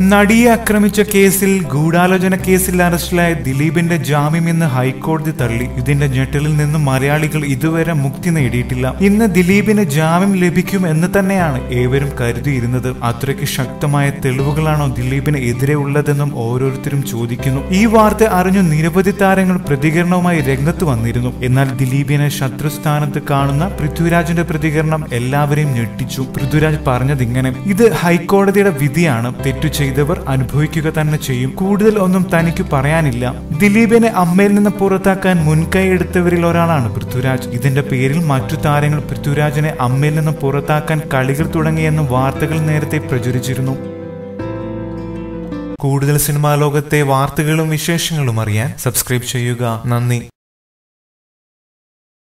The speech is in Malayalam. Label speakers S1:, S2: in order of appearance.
S1: നടിയെ ആക്രമിച്ച കേസിൽ ഗൂഢാലോചന കേസിൽ അറസ്റ്റിലായ ദിലീപിന്റെ ജാമ്യം ഇന്ന് ഹൈക്കോടതി തള്ളി. ഇതിന്റെ ഞെട്ടലിൽ നിന്നും മലയാളികൾ ഇതുവരെ മുക്തി നേടിയിട്ടില്ല. ഇന്ന് ദിലീപിന് ജാമ്യം ലഭിക്കും എന്ന് തന്നെയാണ് ഏവരും കരുതിയിരുന്നത്. അത്രയ്ക്ക് ശക്തമായ തെളിവുകളാണോ ദിലീപിന് എതിരെ ഉള്ളതെന്നും ഓരോരുത്തരും ചോദിക്കുന്നു. ഈ വാർത്ത അറിഞ്ഞു നിരവധി താരങ്ങൾ പ്രതികരണവുമായി രംഗത്ത് വന്നിരുന്നു. എന്നാൽ ദിലീപിനെ ശത്രുസ്ഥാനത്ത് കാണുന്ന പൃഥ്വിരാജിന്റെ പ്രതികരണം എല്ലാവരെയും ഞെട്ടിച്ചു. പൃഥ്വിരാജ് പറഞ്ഞതിങ്ങനെ ഇത് ഹൈക്കോടതിയുടെ വിധിയാണ്. തെറ്റു ചെയ്തവർ അനുഭവിക്കുക തന്നെ ചെയ്യും. കൂടുതൽ ഒന്നും തനിക്ക് പറയാനില്ല. ദിലീപിനെ അമ്മയിൽ നിന്ന് പുറത്താക്കാൻ മുൻകൈ എടുത്തവരിൽ ഒരാളാണ് പൃഥ്വിരാജ്. ഇതിന്റെ പേരിൽ മറ്റു താരങ്ങൾ പൃഥ്വിരാജിനെ അമ്മയിൽ നിന്ന് പുറത്താക്കാൻ കളികൾ തുടങ്ങിയെന്ന് വാർത്തകൾ നേരത്തെ പ്രചരിച്ചിരുന്നു. കൂടുതൽ സിനിമാ ലോകത്തെ വാർത്തകളും വിശേഷങ്ങളും അറിയാൻ സബ്സ്ക്രൈബ് ചെയ്യുക. നന്ദി.